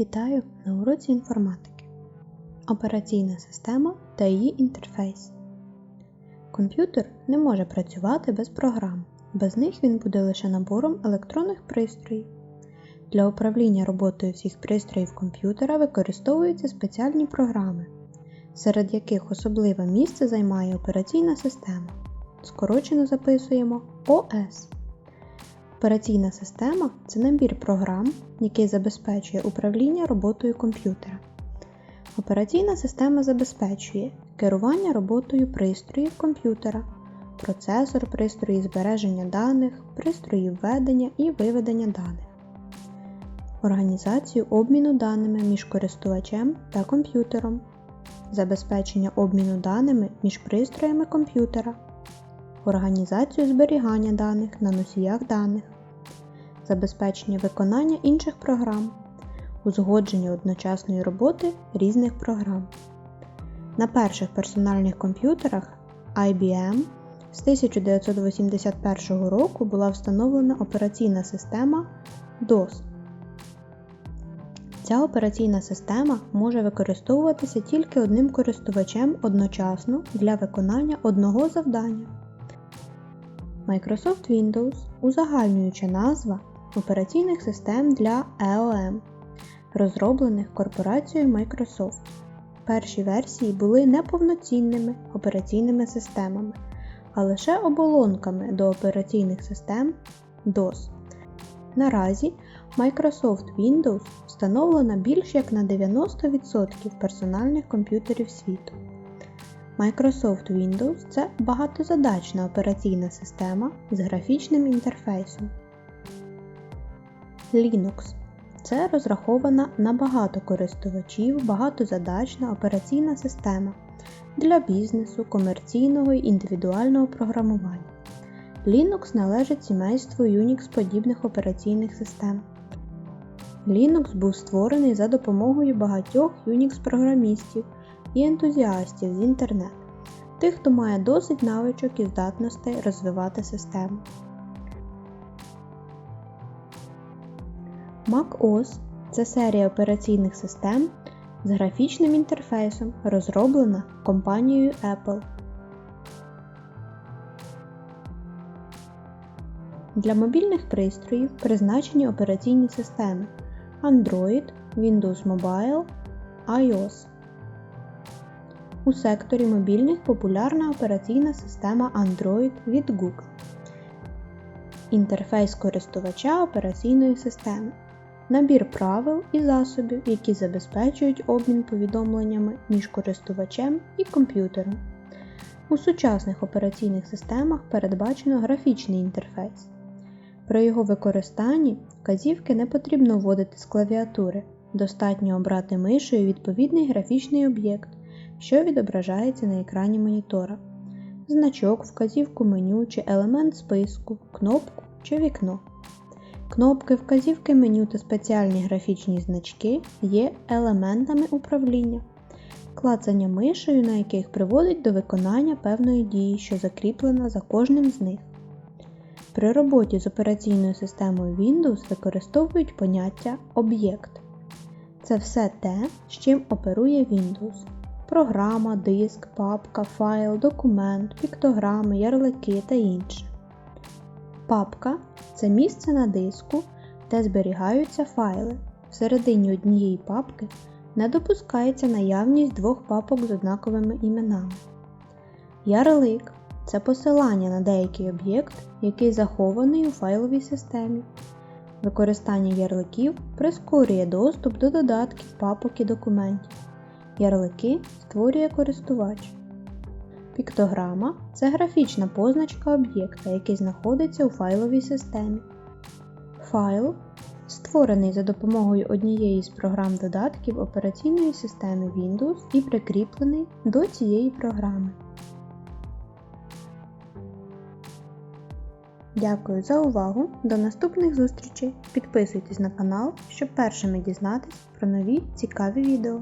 Вітаю на уроці інформатики. Операційна система та її інтерфейс. Комп'ютер не може працювати без програм. Без них він буде лише набором електронних пристроїв. Для управління роботою всіх пристроїв комп'ютера використовуються спеціальні програми, серед яких особливе місце займає операційна система. Скорочено записуємо ОС. Операційна система це набір програм, який забезпечує управління роботою комп'ютера. Операційна система забезпечує керування роботою пристроїв комп'ютера, процесор, пристрої збереження даних, пристрої введення і виведення даних, організацію обміну даними між користувачем та комп'ютером, забезпечення обміну даними між пристроями комп'ютера організацію зберігання даних на носіях даних, забезпечення виконання інших програм, узгодження одночасної роботи різних програм. На перших персональних комп'ютерах IBM з 1981 року була встановлена операційна система DOS. Ця операційна система може використовуватися тільки одним користувачем одночасно для виконання одного завдання. Microsoft Windows узагальнююча назва операційних систем для EOM, розроблених корпорацією Microsoft. Перші версії були неповноцінними операційними системами, а лише оболонками до операційних систем DOS. Наразі Microsoft Windows встановлена більш як на 90% персональних комп'ютерів світу. Microsoft Windows це багатозадачна операційна система з графічним інтерфейсом. Linux це розрахована на багато користувачів багатозадачна операційна система для бізнесу, комерційного і індивідуального програмування. Linux належить сімейству Unix подібних операційних систем. Linux був створений за допомогою багатьох Unix-програмістів і ентузіастів з інтернету, тих, хто має досить навичок і здатностей розвивати систему. MacOS це серія операційних систем з графічним інтерфейсом, розроблена компанією Apple. Для мобільних пристроїв призначені операційні системи Android, Windows Mobile, iOS. У секторі мобільних популярна операційна система Android від Google. Інтерфейс користувача операційної системи. Набір правил і засобів, які забезпечують обмін повідомленнями між користувачем і комп'ютером. У сучасних операційних системах передбачено графічний інтерфейс. При його використанні вказівки не потрібно вводити з клавіатури, достатньо обрати мишею відповідний графічний об'єкт, що відображається на екрані монітора, значок, вказівку меню чи елемент списку, кнопку чи вікно. Кнопки, вказівки меню та спеціальні графічні значки є елементами управління, клацання мишею на яких приводить до виконання певної дії, що закріплена за кожним з них. При роботі з операційною системою Windows використовують поняття об'єкт. Це все те, з чим оперує Windows. Програма, диск, папка, файл, документ, піктограми, ярлики та інше. Папка це місце на диску, де зберігаються файли. Всередині однієї папки не допускається наявність двох папок з однаковими іменами. Ярлик це посилання на деякий об'єкт, який захований у файловій системі. Використання ярликів прискорює доступ до додатків папок і документів. Ярлики створює користувач. Піктограма це графічна позначка об'єкта, який знаходиться у файловій системі. Файл створений за допомогою однієї з програм додатків операційної системи Windows і прикріплений до цієї програми. Дякую за увагу! До наступних зустрічей! Підписуйтесь на канал, щоб першими дізнатись про нові цікаві відео.